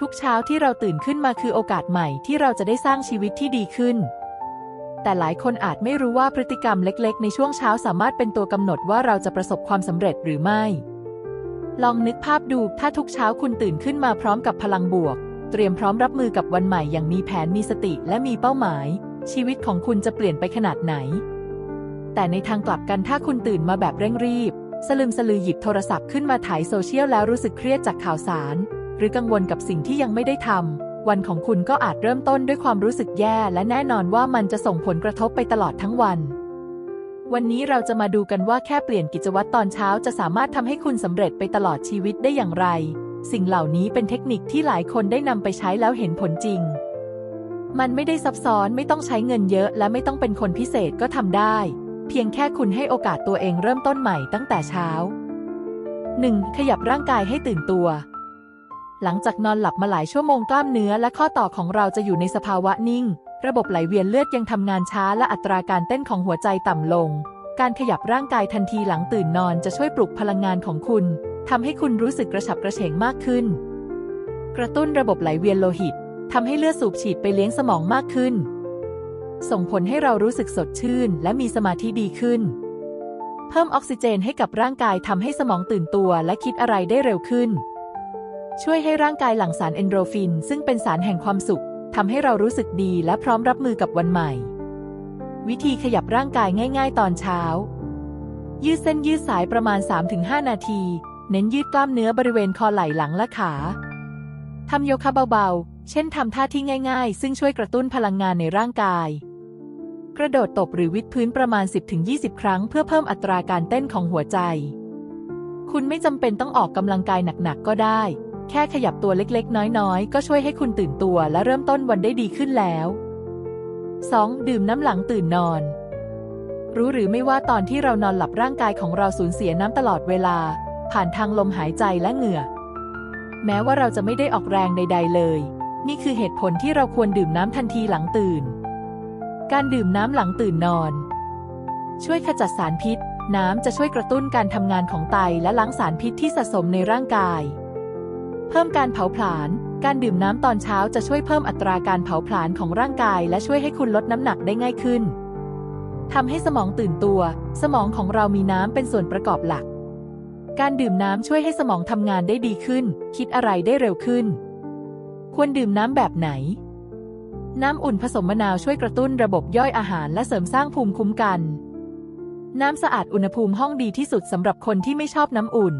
ทุกเช้าที่เราตื่นขึ้นมาคือโอกาสใหม่ที่เราจะได้สร้างชีวิตที่ดีขึ้น แต่หลายคนอาจไม่รู้ว่าพฤติกรรมเล็ก ๆ ในช่วงเช้าสามารถเป็นตัวกำหนดว่าเราจะประสบความสำเร็จหรือไม่ ลองนึกภาพดูถ้าทุกเช้าคุณตื่นขึ้นมาพร้อมกับพลังบวก เตรียมพร้อมรับมือกับวันใหม่อย่างมีแผนมีสติและมีเป้าหมาย ชีวิตของคุณจะเปลี่ยนไปขนาดไหน แต่ในทางกลับกันถ้าคุณตื่นมาแบบเร่งรีบ สลึมสลือหยิบโทรศัพท์ขึ้นมาถ่ายโซเชียลแล้วรู้สึกเครียดจากข่าวสาร หรือกังวลกับสิ่งที่ยังไม่ได้ทำวันของคุณก็อาจเริ่มต้นด้วยความรู้สึกแย่และแน่นอนว่ามันจะส่งผลกระทบไปตลอดทั้งวัน วันนี้เราจะมาดูกันว่าแค่เปลี่ยนกิจวัตรตอนเช้าจะสามารถทำให้คุณสำเร็จไปตลอดชีวิตได้อย่างไร สิ่งเหล่านี้เป็นเทคนิคที่หลายคนได้นำไปใช้แล้วเห็นผลจริง มันไม่ได้ซับซ้อนไม่ต้องใช้เงินเยอะ และไม่ต้องเป็นคนพิเศษก็ทำได้ เพียงแค่คุณให้โอกาสตัวเองเริ่มต้นใหม่ตั้งแต่เช้า 1. ขยับร่างกายให้ตื่นตัว หลังจากนอนหลับมาหลายชั่วโมงกล้ามเนื้อและข้อต่อของเราจะอยู่ในสภาวะนิ่ง ระบบไหลเวียนเลือดยังทำงานช้าและอัตราการเต้นของหัวใจต่ำลง การขยับร่างกายทันทีหลังตื่นนอนจะช่วยปลุกพลังงานของคุณทำให้คุณรู้สึกกระฉับกระเฉงมากขึ้น กระตุ้นระบบไหลเวียนโลหิตทำให้เลือดสูบฉีดไปเลี้ยงสมองมากขึ้น ส่งผลให้เรารู้สึกสดชื่นและมีสมาธิดีขึ้น เพิ่มออกซิเจนให้กับร่างกายทำให้สมองตื่นตัวและคิดอะไรได้เร็วขึ้น ช่วยให้ร่างกายหลั่งสารเอนโดรฟิน ซึ่งเป็นสารแห่งความสุขทำให้เรารู้สึกดีและพร้อมรับมือกับวันใหม่ วิธีขยับร่างกายง่าย ๆ ตอนเช้า ยืดเส้นยืดสายประมาณ 3-5 นาที เน้นยืดกล้ามเนื้อบริเวณคอไหล่หลังและขาทำโยคะเบาๆ เช่นทำท่าที่ง่ายๆ ซึ่งช่วยกระตุ้นพลังงานในร่างกาย กระโดดตบหรือวิดพื้นประมาณ 10-20 ครั้ง เพื่อเพิ่มอัตราการเต้นของหัวใจ คุณไม่จำเป็นต้องออกกำลังกายหนักๆ ก็ได้ แค่ขยับตัวเล็กๆ น้อยๆ ก็ช่วยให้คุณตื่นตัวและเริ่มต้นวันได้ดีขึ้นแล้ว 2. ดื่มน้ำหลังตื่นนอน รู้หรือไม่ว่าตอนที่เรานอนหลับร่างกายของเราสูญเสียน้ำตลอดเวลา ผ่านทางลมหายใจและเหงื่อ แม้ว่าเราจะไม่ได้ออกแรงใด ๆ เลย นี่คือเหตุผลที่เราควรดื่มน้ำทันทีหลังตื่น การดื่มน้ำหลังตื่นนอน ช่วยขจัดสารพิษ น้ำจะช่วยกระตุ้นการทำงานของไตและล้างสารพิษที่สะสมในร่างกาย พิ่มการเผาผลาญ การดื่มน้ำตอนเช้าจะช่วยเพิ่มอัตราการเผาผลาญของร่างกาย และช่วยให้คุณลดน้ำหนักได้ง่ายขึ้นทำให้สมองตื่นตัว สมองของเรามีน้ำเป็นส่วนประกอบหลัก การดื่มน้ำช่วยให้สมองทำงานได้ดีขึ้น คิดอะไรได้เร็วขึ้น ควรดื่มน้ำแบบไหน น้ำอุ่นผสมมะนาวช่วยกระตุ้นระบบย่อยอาหารและเสริมสร้างภูมิคุ้มกัน น้ำสะอาดอุณหภูมิห้องดีที่สุดสำหรับคนที่ไม่ชอบน้ำอุ่น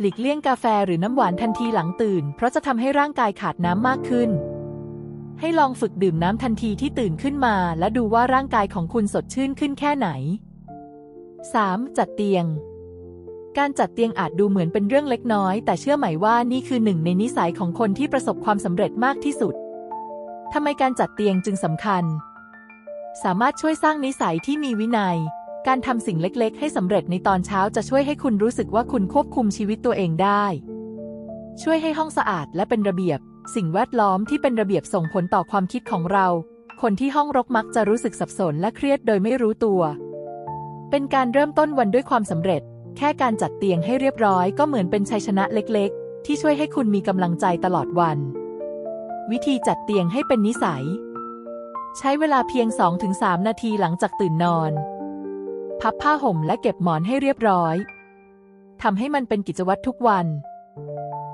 หลีกเลี่ยงกาแฟหรือน้ำหวานทันทีหลังตื่น เพราะจะทำให้ร่างกายขาดน้ำมากขึ้น ให้ลองฝึกดื่มน้ำทันทีที่ตื่นขึ้นมา และดูว่าร่างกายของคุณสดชื่นขึ้นแค่ไหน 3. จัดเตียง การจัดเตียงอาจดูเหมือนเป็นเรื่องเล็กน้อย แต่เชื่อไหมว่านี่คือหนึ่งในนิสัยของคนที่ประสบความสำเร็จมากที่สุดทำไมการจัดเตียงจึงสำคัญ สามารถช่วยสร้างนิสัยที่มีวินัย การทำสิ่งเล็กๆ ให้สำเร็จในตอนเช้าจะช่วยให้คุณรู้สึกว่าคุณควบคุมชีวิตตัวเองได้ ช่วยให้ห้องสะอาดและเป็นระเบียบ สิ่งแวดล้อมที่เป็นระเบียบส่งผลต่อความคิดของเรา คนที่ห้องรกมักจะรู้สึกสับสนและเครียดโดยไม่รู้ตัว เป็นการเริ่มต้นวันด้วยความสำเร็จ แค่การจัดเตียงให้เรียบร้อยก็เหมือนเป็นชัยชนะเล็ก ๆ ที่ช่วยให้คุณมีกำลังใจตลอดวัน วิธีจัดเตียงให้เป็นนิสัย ใช้เวลาเพียง 2-3 นาทีหลังจากตื่นนอน พับผ้าห่มและเก็บหมอนให้เรียบร้อยทำให้มันเป็นกิจวัตรทุกวัน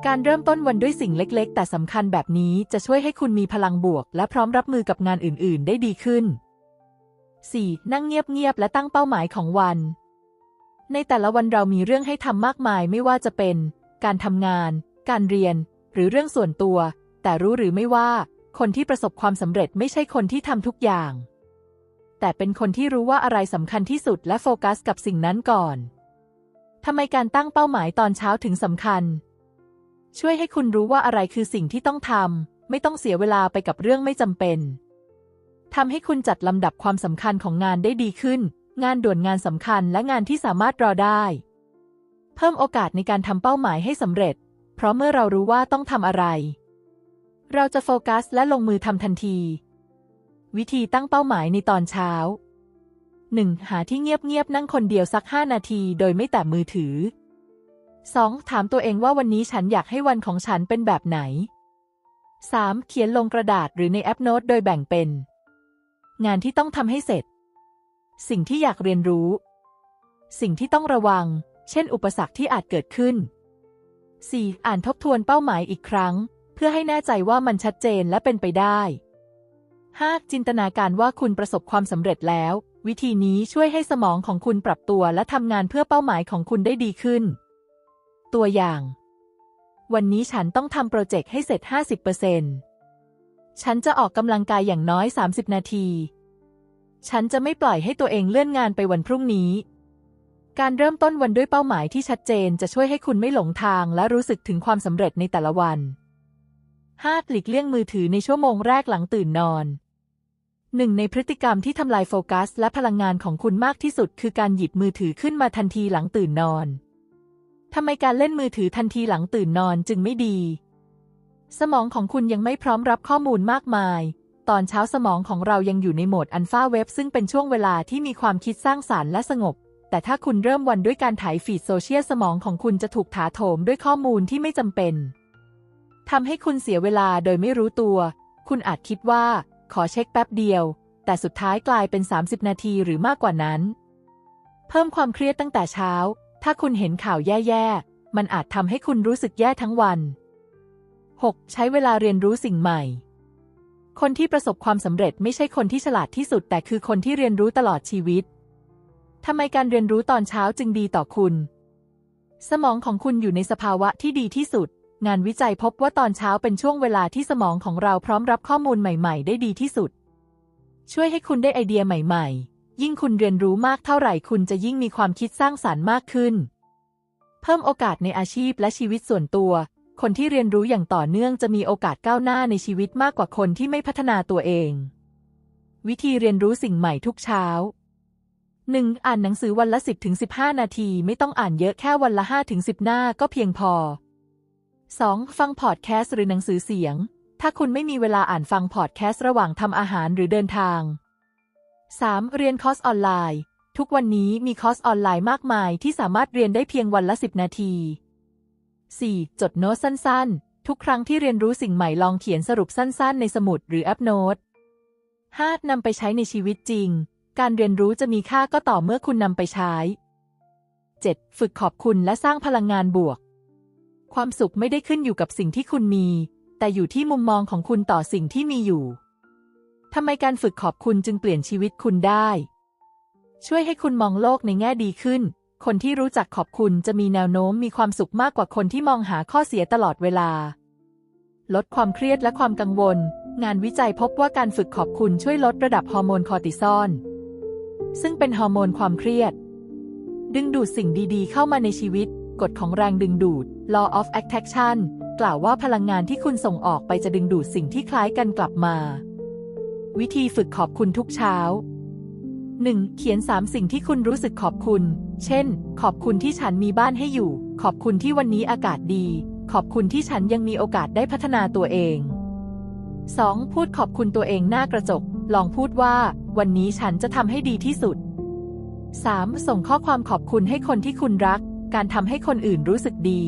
การเริ่มต้นวันด้วยสิ่งเล็กๆ แต่สำคัญแบบนี้จะช่วยให้คุณมีพลังบวก และพร้อมรับมือกับงานอื่น ๆ ได้ดีขึ้น 4. นั่งเงียบ ๆ และตั้งเป้าหมายของวัน ในแต่ละวันเรามีเรื่องให้ทำมากมายไม่ว่าจะเป็น การทำงาน การเรียน หรือเรื่องส่วนตัว แต่รู้หรือไม่ว่า คนที่ประสบความสำเร็จไม่ใช่คนที่ทำทุกอย่าง แต่เป็นคนที่รู้ว่าอะไรสำคัญที่สุดและโฟกัสกับสิ่งนั้นก่อนทำไมการตั้งเป้าหมายตอนเช้าถึงสำคัญ ช่วยให้คุณรู้ว่าอะไรคือสิ่งที่ต้องทำไม่ต้องเสียเวลาไปกับเรื่องไม่จำเป็นทำให้คุณจัดลำดับความสำคัญของงานได้ดีขึ้น งานด่วนงานสำคัญและงานที่สามารถรอได้ เพิ่มโอกาสในการทำเป้าหมายให้สำเร็จ เพราะเมื่อเรารู้ว่าต้องทำอะไร เราจะโฟกัสและลงมือทำทันที วิธีตั้งเป้าหมายในตอนเช้า 1. หาที่เงียบๆนั่งคนเดียวสัก 5 นาทีโดยไม่แตะมือถือ 2. ถามตัวเองว่าวันนี้ฉันอยากให้วันของฉันเป็นแบบไหน 3. เขียนลงกระดาษหรือในแอปโน้ตโดยแบ่งเป็น งานที่ต้องทำให้เสร็จ สิ่งที่อยากเรียนรู้ สิ่งที่ต้องระวัง เช่น อุปสรรคที่อาจเกิดขึ้น 4. อ่านทบทวนเป้าหมายอีกครั้ง เพื่อให้แน่ใจว่ามันชัดเจนและเป็นไปได้ 5. จินตนาการว่าคุณประสบความสำเร็จแล้ว วิธีนี้ช่วยให้สมองของคุณปรับตัวและทำงานเพื่อเป้าหมายของคุณได้ดีขึ้น ตัวอย่าง วันนี้ฉันต้องทำโปรเจกต์ให้เสร็จ 50%ฉันจะออกกำลังกายอย่างน้อย 30 นาที ฉันจะไม่ปล่อยให้ตัวเองเลื่อนงานไปวันพรุ่งนี้ การเริ่มต้นวันด้วยเป้าหมายที่ชัดเจนจะช่วยให้คุณไม่หลงทางและรู้สึกถึงความสำเร็จในแต่ละวัน 5. หลีกเลี่ยงมือถือในชั่วโมงแรกหลังตื่นนอน หนึ่งในพฤติกรรมที่ทำลายโฟกัส และพลังงานของคุณมากที่สุด คือการหยิบมือถือขึ้นมาทันทีหลังตื่นนอนทำไมการเล่นมือถือทันทีหลังตื่นนอนจึงไม่ดี สมองของคุณยังไม่พร้อมรับข้อมูลมากมาย ตอนเช้าสมองของเรายังอยู่ในโหมดอัลฟาเว็บซึ่งเป็นช่วงเวลาที่มีความคิดสร้างสารรค์และสงบ แต่ถ้าคุณเริ่มวันด้วยการถ่ายฟีดโซเชียลสมองของคุณจะถูกถาโถมด้วยข้อมูลที่ไม่จำเป็นทำให้คุณเสียเวลาโดยไม่รู้ตัว คุณอาจคิดว่า ขอเช็คแป๊บเดียว แต่สุดท้ายกลายเป็น 30 นาทีหรือมากกว่านั้น เพิ่มความเครียดตั้งแต่เช้า ถ้าคุณเห็นข่าวแย่ๆ มันอาจทำให้คุณรู้สึกแย่ทั้งวัน 6. ใช้เวลาเรียนรู้สิ่งใหม่ คนที่ประสบความสำเร็จไม่ใช่คนที่ฉลาดที่สุด แต่คือคนที่เรียนรู้ตลอดชีวิตทำไมการเรียนรู้ตอนเช้าจึงดีต่อคุณ สมองของคุณอยู่ในสภาวะที่ดีที่สุด งานวิจัยพบว่าตอนเช้าเป็นช่วงเวลาที่สมองของเราพร้อมรับข้อมูลใหม่ ๆ ได้ดีที่สุด ช่วยให้คุณได้ไอเดียใหม่ ๆ ยิ่งคุณเรียนรู้มากเท่าไหร่คุณจะยิ่งมีความคิดสร้างสารรค์มากขึ้น เพิ่มโอกาสในอาชีพและชีวิตส่วนตัว คนที่เรียนรู้อย่างต่อเนื่องจะมีโอกาสก้าวหน้าในชีวิตมากกว่าคนที่ไม่พัฒนาตัวเอง วิธีเรียนรู้สิ่งใหม่ทุกเช้า 1. อ่านหนังสือวันละ 10-15 นาที ไม่ต้องอ่านเยอะแค่วันละ 5-10 หน้าก็เพียงพอ 2. ฟังพอดแคสต์หรือหนังสือเสียง ถ้าคุณไม่มีเวลาอ่านฟังพอดแคสต์ระหว่างทำอาหารหรือเดินทาง 3. เรียนคอร์สออนไลน์ ทุกวันนี้มีคอร์สออนไลน์มากมายที่สามารถเรียนได้เพียงวันละ 10 นาที 4. จดโน้ตสั้นๆ ทุกครั้งที่เรียนรู้สิ่งใหม่ลองเขียนสรุปสั้นๆ ในสมุดหรือแอปโน้ต 5. นำไปใช้ในชีวิตจริง การเรียนรู้จะมีค่าก็ต่อเมื่อคุณนำไปใช้ 7. ฝึกขอบคุณและสร้างพลังงานบวก ความสุขไม่ได้ขึ้นอยู่กับสิ่งที่คุณมี แต่อยู่ที่มุมมองของคุณต่อสิ่งที่มีอยู่ทำไมการฝึกขอบคุณจึงเปลี่ยนชีวิตคุณได้ ช่วยให้คุณมองโลกในแง่ดีขึ้น คนที่รู้จักขอบคุณจะมีแนวโน้มมีความสุขมากกว่าคนที่มองหาข้อเสียตลอดเวลา ลดความเครียดและความกังวล งานวิจัยพบว่าการฝึกขอบคุณช่วยลดระดับฮอร์โมนคอร์ติซอล ซึ่งเป็นฮอร์โมนความเครียด ดึงดูดสิ่งดีๆ เข้ามาในชีวิต กฎของแรงดึงดูด law of attraction กล่าวว่าพลังงานที่คุณส่งออกไปจะดึงดูดสิ่งที่คล้ายกันกลับมา วิธีฝึกขอบคุณทุกเช้า 1. เขียนสามสิ่งที่คุณรู้สึกขอบคุณ เช่น ขอบคุณที่ฉันมีบ้านให้อยู่ ขอบคุณที่วันนี้อากาศดี ขอบคุณที่ฉันยังมีโอกาสได้พัฒนาตัวเอง 2. พูดขอบคุณตัวเองหน้ากระจก ลองพูดว่า วันนี้ฉันจะทำให้ดีที่สุด 3. ส่งข้อความขอบคุณให้คนที่คุณรัก การทำให้คนอื่นรู้สึกดี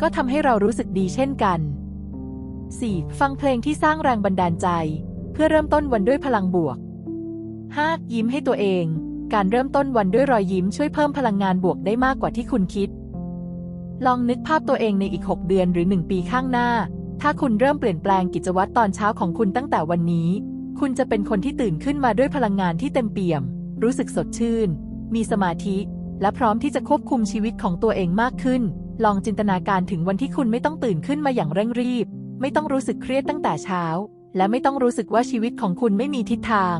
ก็ทำให้เรารู้สึกดีเช่นกัน 4. ฟังเพลงที่สร้างแรงบันดาลใจ เพื่อเริ่มต้นวันด้วยพลังบวก 5. ยิ้มให้ตัวเอง การเริ่มต้นวันด้วยรอยยิ้มช่วยเพิ่มพลังงานบวกได้มากกว่าที่คุณคิด ลองนึกภาพตัวเองในอีก 6 เดือนหรือ 1 ปีข้างหน้า ถ้าคุณเริ่มเปลี่ยนแปลงกิจวัตรตอนเช้าของคุณตั้งแต่วันนี้ คุณจะเป็นคนที่ตื่นขึ้นมาด้วยพลังงานที่เต็มเปี่ยม รู้สึกสดชื่น มีสมาธิ และพร้อมที่จะควบคุมชีวิตของตัวเองมากขึ้น ลองจินตนาการถึงวันที่คุณไม่ต้องตื่นขึ้นมาอย่างเร่งรีบ ไม่ต้องรู้สึกเครียดตั้งแต่เช้า และไม่ต้องรู้สึกว่าชีวิตของคุณไม่มีทิศทาง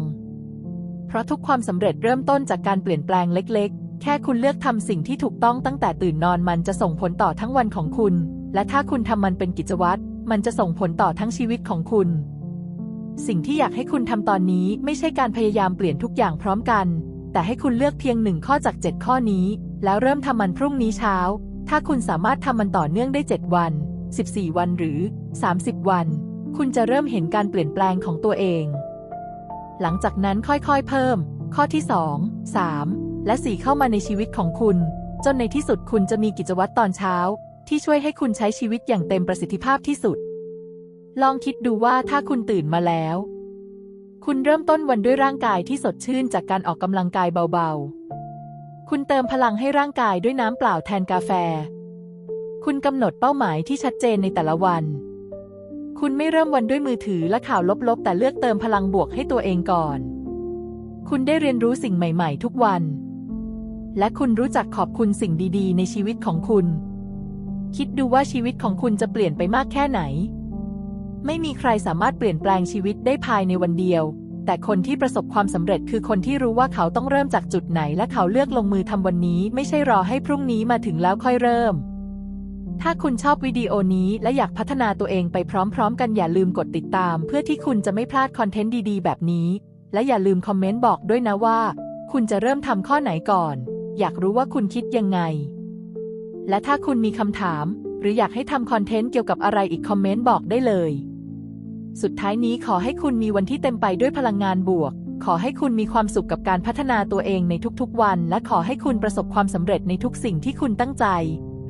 เพราะทุกความสำเร็จเริ่มต้นจากการเปลี่ยนแปลงเล็ก ๆ แค่คุณเลือกทำสิ่งที่ถูกต้องตั้งแต่ตื่นนอนมันจะส่งผลต่อทั้งวันของคุณ และถ้าคุณทำมันเป็นกิจวัตร มันจะส่งผลต่อทั้งชีวิตของคุณสิ่งที่อยากให้คุณทำตอนนี้ไม่ใช่การพยายามเปลี่ยนทุกอย่างพร้อมกัน แต่ให้คุณเลือกเพียงหนึ่งข้อจาก 7 ข้อนี้ แล้วเริ่มทำมันพรุ่งนี้เช้า ถ้าคุณสามารถทำมันต่อเนื่องได้ 7 วัน 14 วันหรือ 30 วัน คุณจะเริ่มเห็นการเปลี่ยนแปลงของตัวเอง หลังจากนั้นค่อยๆเพิ่ม ข้อที่ 2 3 และ 4 เข้ามาในชีวิตของคุณ จนในที่สุดคุณจะมีกิจวัตรตอนเช้า ที่ช่วยให้คุณใช้ชีวิตอย่างเต็มประสิทธิภาพที่สุด ลองคิดดูว่าถ้าคุณตื่นมาแล้ว คุณเริ่มต้นวันด้วยร่างกายที่สดชื่นจากการออกกำลังกายเบาๆ คุณเติมพลังให้ร่างกายด้วยน้ำเปล่าแทนกาแฟ คุณกำหนดเป้าหมายที่ชัดเจนในแต่ละวัน คุณไม่เริ่มวันด้วยมือถือและข่าวลบๆ แต่เลือกเติมพลังบวกให้ตัวเองก่อน คุณได้เรียนรู้สิ่งใหม่ ๆ ทุกวัน และคุณรู้จักขอบคุณสิ่งดี ๆ ในชีวิตของคุณ คิดดูว่าชีวิตของคุณจะเปลี่ยนไปมากแค่ไหน ไม่มีใครสามารถเปลี่ยนแปลงชีวิตได้ภายในวันเดียว แต่คนที่ประสบความสำเร็จคือคนที่รู้ว่าเขาต้องเริ่มจากจุดไหน และเขาเลือกลงมือทำวันนี้ ไม่ใช่รอให้พรุ่งนี้มาถึงแล้วค่อยเริ่ม ถ้าคุณชอบวิดีโอนี้และอยากพัฒนาตัวเองไปพร้อมๆ กันอย่าลืมกดติดตาม เพื่อที่คุณจะไม่พลาดคอนเทนต์ดีๆ แบบนี้ และอย่าลืมคอมเมนต์บอกด้วยนะว่า คุณจะเริ่มทำข้อไหนก่อน อยากรู้ว่าคุณคิดยังไง และถ้าคุณมีคำถาม หรืออยากให้ทำคอนเทนต์เกี่ยวกับอะไรอีกคอมเมนต์บอกได้เลย สุดท้ายนี้ขอให้คุณมีวันที่เต็มไปด้วยพลังงานบวก ขอให้คุณมีความสุขกับการพัฒนาตัวเองในทุกๆวัน และขอให้คุณประสบความสำเร็จในทุกสิ่งที่คุณตั้งใจ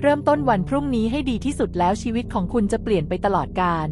เริ่มต้นวันพรุ่งนี้ให้ดีที่สุดแล้วชีวิตของคุณจะเปลี่ยนไปตลอดกาล